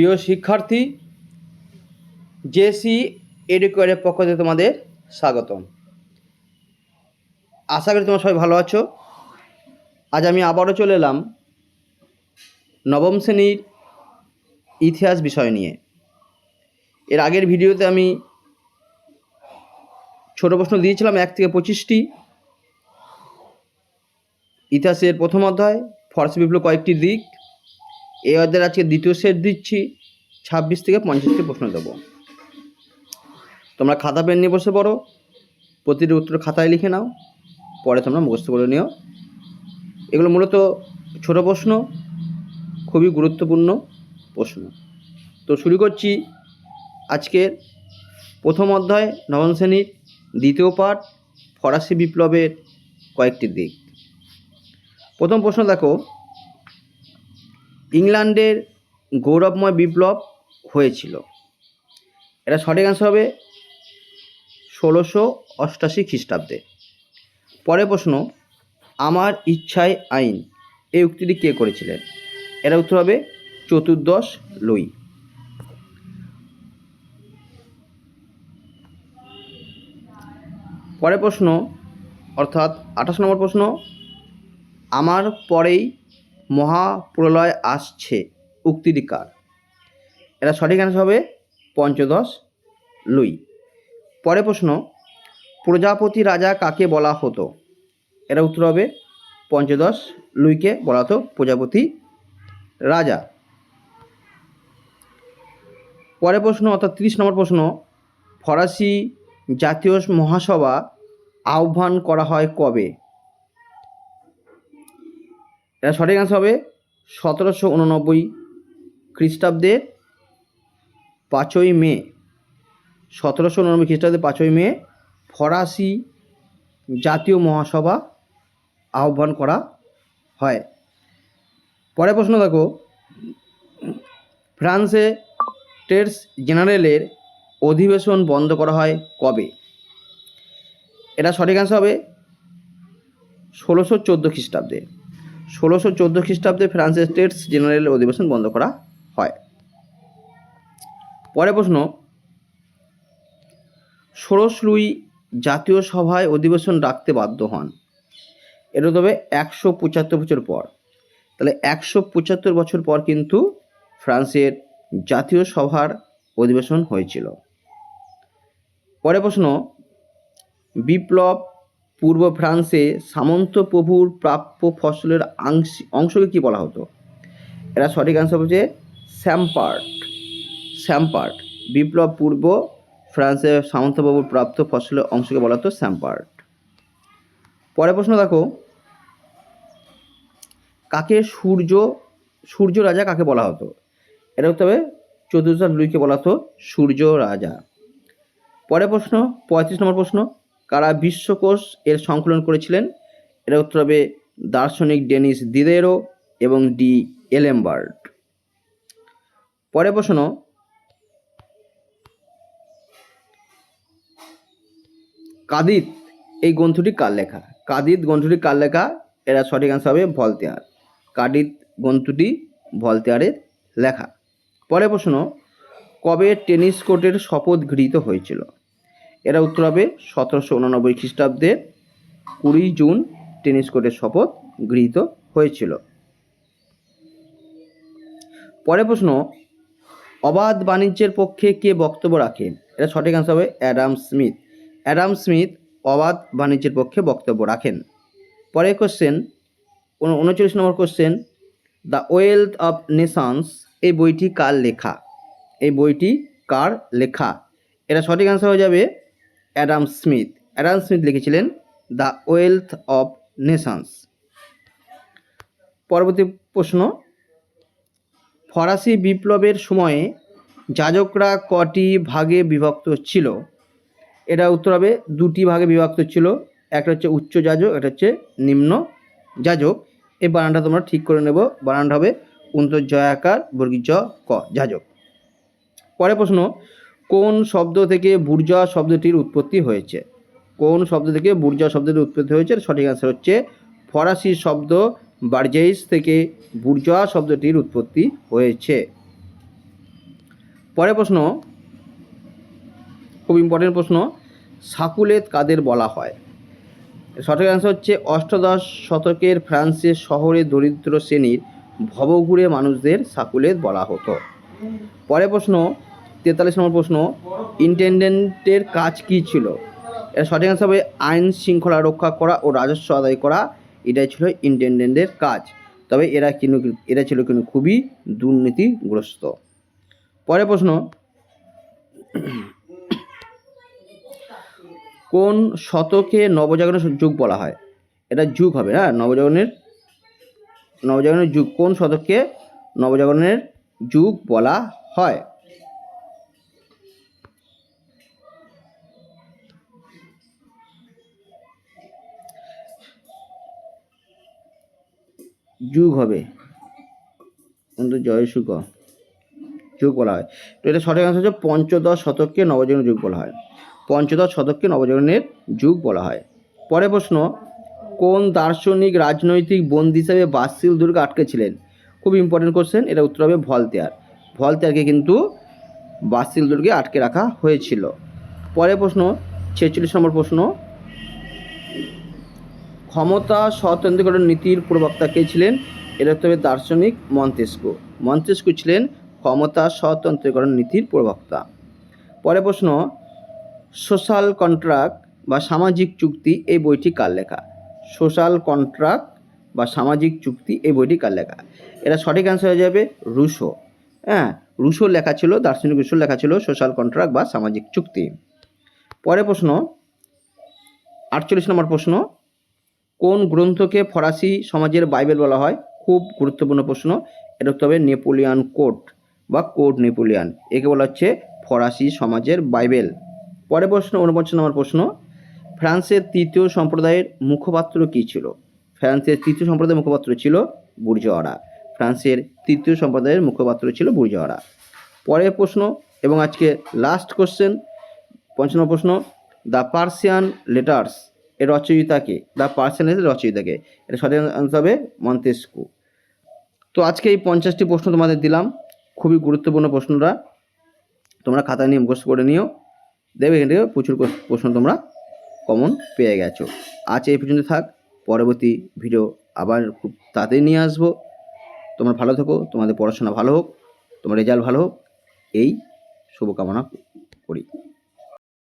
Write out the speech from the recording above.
প্রিয় শিক্ষার্থী, জেসি এডুকেয়ারের পক্ষ থেকে তোমাদের স্বাগতম। আশা করি তোমরা সবাই ভালো আছো। আজ আমি আবারও চলে এলাম নবম শ্রেণির ইতিহাস বিষয় নিয়ে। এর আগের ভিডিওতে আমি ছোট প্রশ্ন দিয়েছিলাম, এক থেকে পঁচিশটি। ইতিহাসের প্রথম অধ্যায়, ফরাসি বিপ্লব কয়েকটি দিক। এই অধ্যায়ের আজকে দ্বিতীয় সেট দিচ্ছি। ছাব্বিশ থেকে পঞ্চাশটি প্রশ্ন দেবো। তোমরা খাতা পেন নিয়ে বসে পড়ো। প্রতিটি উত্তর খাতায় লিখে নাও। পরে তোমরা মুখস্থ করে নিও। এগুলো মূলত ছোট প্রশ্ন, খুবই গুরুত্বপূর্ণ প্রশ্ন। তো শুরু করছি আজকের প্রথম অধ্যায়, নবম শ্রেণির দ্বিতীয় পাঠ, ফরাসি বিপ্লবের কয়েকটি দিক। প্রথম প্রশ্ন দেখো ইংল্যান্ডের গৌরবময় বিপ্লব হয়েছিল। এটা সঠিক অ্যান্সার হবে ষোলোশো অষ্টাশি খ্রিস্টাব্দে। পরের প্রশ্ন, আমার ইচ্ছায় আইন, এই উক্তিটি কে করেছিলেন? এর উত্তর হবে চতুর্দশ লুই। পরের প্রশ্ন, অর্থাৎ আঠাশ নম্বর প্রশ্ন, আমার পরেই মহাপ্রলয় আসছে। উক্তিটি কার এটা সঠিক অ্যান্সার হবে পঞ্চদশ লুই। পরের প্রশ্ন, প্রজাপতি রাজা কাকে বলা হতো? এটা উত্তর হবে পঞ্চদশ লুইকে বলা হতো প্রজাপতি রাজা। পরে প্রশ্ন, অর্থাৎ তিরিশ নম্বর প্রশ্ন, ফরাসি জাতীয় মহাসভা আহ্বান করা হয় কবে? এটা সঠিক অ্যান্সার হবে সতেরোশো উননব্বই খ্রিস্টাব্দে পাঁচই মে। সতেরোশো উননব্বই খ্রিস্টাব্দে পাঁচই মে ফরাসি জাতীয় মহাসভা আহ্বান করা হয়। পরের প্রশ্ন দেখো। ফ্রান্সে টেটস জেনারেলের অধিবেশন বন্ধ করা হয় কবে? এটা সঠিক অ্যান্সার হবে ষোলোশো চোদ্দ খ্রিস্টাব্দে। ষোলোশো চোদ্দ খ্রিস্টাব্দে ফ্রান্সের স্টেটস জেনারেল অধিবেশন বন্ধ করা হয়। পরের প্রশ্ন, ষোড়শ লুই জাতীয় সভায় অধিবেশন রাখতে বাধ্য হন। এটা তবে একশো পঁচাত্তর বছর পর। তাহলে একশো পঁচাত্তর বছর পর কিন্তু ফ্রান্সের জাতীয় সভার অধিবেশন হয়েছিল। পরের প্রশ্ন, বিপ্লব পূর্ব ফ্রান্সে সামন্ত প্রভুর প্রাপ্য ফসলের আংশি, অংশকে কী বলা হতো? এরা সঠিক অ্যান্সার হচ্ছে স্যাম্পার্ট স্যাম্পার্ট বিপ্লব পূর্ব ফ্রান্সে সামন্তবাবুর প্রাপ্ত ফসলের অংশকে বলা হতো স্যাম্পার্ট পরের প্রশ্ন দেখো। কাকে সূর্য সূর্য রাজা কাকে বলা হতো? এটা হতে হবে চতুর্থ লুইকে বলা হতো সূর্য রাজা। পরের প্রশ্ন, পঁয়ত্রিশ নম্বর প্রশ্ন। কারা বিশ্বকোষ এর সংকলন করেছিলেন? এটা উত্তর হবে দার্শনিক ডেনিস দিদেরো এবং ডি এলেমবার্ট। পরে প্রশ্ন, কাদিত, এই গ্রন্থটি কার লেখা? কাদিত গ্রন্থটি কার লেখা? এরা সঠিক অ্যান্সার হবে ভলতেয়ার। কাদিত গ্রন্থটি ভলতেয়ারের লেখা। পরে প্রশ্ন, কবে টেনিস কোর্টের শপথ গৃহীত হয়েছিল? এরা উত্তর হবে সতেরোশো উননব্বই খ্রিস্টাব্দে কুড়ি জুন টেনিস কোর্টের শপথ গৃহীত হয়েছিল। পরের প্রশ্ন, অবাধ বাণিজ্যের পক্ষে কে বক্তব্য রাখেন এটা সঠিক অ্যান্সার হবে অ্যাডাম স্মিথ। অ্যাডাম স্মিথ অবাধ বাণিজ্যের পক্ষে বক্তব্য রাখেন। পরের কোশ্চেন উনচল্লিশ নম্বর question the wealth of nations, এই বইটি কার লেখা? এই বইটি কার লেখা? এটা সঠিক অ্যান্সার হয়ে যাবে অ্যাডাম স্মিথ। অ্যাডাম স্মিথ লিখেছিলেন দ্য ওয়েলথ অফ নেশনস পরবর্তী প্রশ্ন, ফরাসি বিপ্লবের সময়ে যাজকরা কটি ভাগে বিভক্ত ছিল? এটা উত্তর হবে, দুটি ভাগে বিভক্ত ছিল। একটা হচ্ছে উচ্চ যাজক, একটা হচ্ছে নিম্ন যাজক। এই বানানটা তোমরা ঠিক করে নেব। বানানটা হবে উন্তর জয়াকার বর্গীর জ ক, যাজক পরের প্রশ্ন কোন শব্দ থেকে বুর্জা শব্দটির উৎপত্তি হয়েছে? কোন শব্দ থেকে বুর্জা শব্দটির উৎপত্তি হয়েছে? সঠিক অ্যান্সার হচ্ছে ফরাসি শব্দ বার্জেইস থেকে বুর্জা শব্দটির উৎপত্তি হয়েছে। পরের প্রশ্ন, খুব ইম্পর্টেন্ট প্রশ্ন, সাকুলেত কাদের বলা হয়? সঠিক অ্যান্সার হচ্ছে অষ্টাদশ শতকের ফ্রান্সের শহরে দরিদ্র শ্রেণির ভবঘুরে মানুষদের সাকুলেত বলা হতো। পরের প্রশ্ন তেতাল্লিশ নম্বর প্রশ্ন ইন্টেন্ডেন্টের কাজ কী ছিল? এর সঠিক অ্যান্সার হবে আইন শৃঙ্খলা রক্ষা করা ও রাজস্ব আদায় করা। এটাই ছিল ইন্টেন্ডেন্টের কাজ। তবে এরা কিন্তু এরা ছিল কিন্তু খুবই দুর্নীতিগ্রস্ত। পরের প্রশ্ন, কোন শতকে নবজাগরণের যুগ বলা হয়? এটা যুগ হবে হ্যাঁ নবজাগরণের নবজাগরণের যুগ, কোন শতককে নবজাগরণের যুগ বলা হয়? যুগ হবে। কিন্তু জয়সুখ যুগ বলা হয়। তো এটা সঠিক আনসার হচ্ছে পঞ্চদশ শতককে নবজাগরণ যুগ বলা হয়। পঞ্চদশ শতককে নবজাগরণের যুগ বলা হয়। পরের প্রশ্ন, কোন দার্শনিক রাজনৈতিক বন্দী হিসাবে বাসিল দুর্গে আটকে ছিলেন? খুব ইম্পর্টেন্ট কোশ্চেন এটা উত্তর হবে ভলতেয়ার। ভলতেয়ারকে কিন্তু বাসিল দুর্গে আটকে রাখা হয়েছিল। পরের প্রশ্ন, ছেচল্লিশ নম্বর প্রশ্ন ক্ষমতা স্বতন্ত্রীকরণ নীতির প্রবক্তা কে ছিলেন? এটা হতে হবে দার্শনিক মন্তেস্কু। মন্তেস্কু ছিলেন ক্ষমতা স্বতন্ত্রীকরণ নীতির প্রবক্তা। পরের প্রশ্ন, সোশ্যাল কন্ট্রাক্ট বা সামাজিক চুক্তি এই বইটি কার লেখা? সোশ্যাল কন্ট্রাক্ট বা সামাজিক চুক্তি এই বইটি কার লেখা? এটা সঠিক অ্যান্সার হয়ে যাবে রুশো। হ্যাঁ রুশো লেখা ছিল, দার্শনিক রুশো লেখা ছিল সোশ্যাল কন্ট্রাক্ট বা সামাজিক চুক্তি। পরের প্রশ্ন, আটচল্লিশ নম্বর প্রশ্ন কোন গ্রন্থকে ফরাসি সমাজের বাইবেল বলা হয়? খুব গুরুত্বপূর্ণ প্রশ্ন। এটা হতে হবে নেপোলিয়ান কোড বা কোড নেপোলিয়ান। একে বলা হচ্ছে ফরাসি সমাজের বাইবেল। পরের প্রশ্ন উনপঞ্চাশ নম্বর প্রশ্ন। ফ্রান্সের তৃতীয় সম্প্রদায়ের মুখপাত্র কী ছিল? ফ্রান্সের তৃতীয় সম্প্রদায়ের মুখপাত্র ছিল বুর্জোয়ারা। ফ্রান্সের তৃতীয় সম্প্রদায়ের মুখপাত্র ছিল বুর্জোয়ারা। পরের প্রশ্ন এবং আজকে লাস্ট কোশ্চেন পঞ্চান্ন প্রশ্ন। দ্য পার্সিয়ান লেটার্স এর রচয়িতাকে দ্য পার্সিয়ান লেটার রচয়িতাকে। এটা সঠিক আনসার হবে মন্তেস্কু তো আজকে এই পঞ্চাশটি প্রশ্ন তোমাদের দিলাম। খুবই গুরুত্বপূর্ণ প্রশ্নটা। তোমরা খাতায় নিয়ে মুখস্থ করে নিও। দেখবে এখান থেকে প্রচুর প্রশ্ন তোমরা কমন পেয়ে গেছো। আজ এই পর্যন্ত থাক। পরবর্তী ভিডিও আবার খুব তাড়াতাড়ি নিয়ে আসব। তোমরা ভালো থেকো। তোমাদের পড়াশোনা ভালো হোক। তোমার রেজাল্ট ভালো হোক। এই শুভকামনা করি।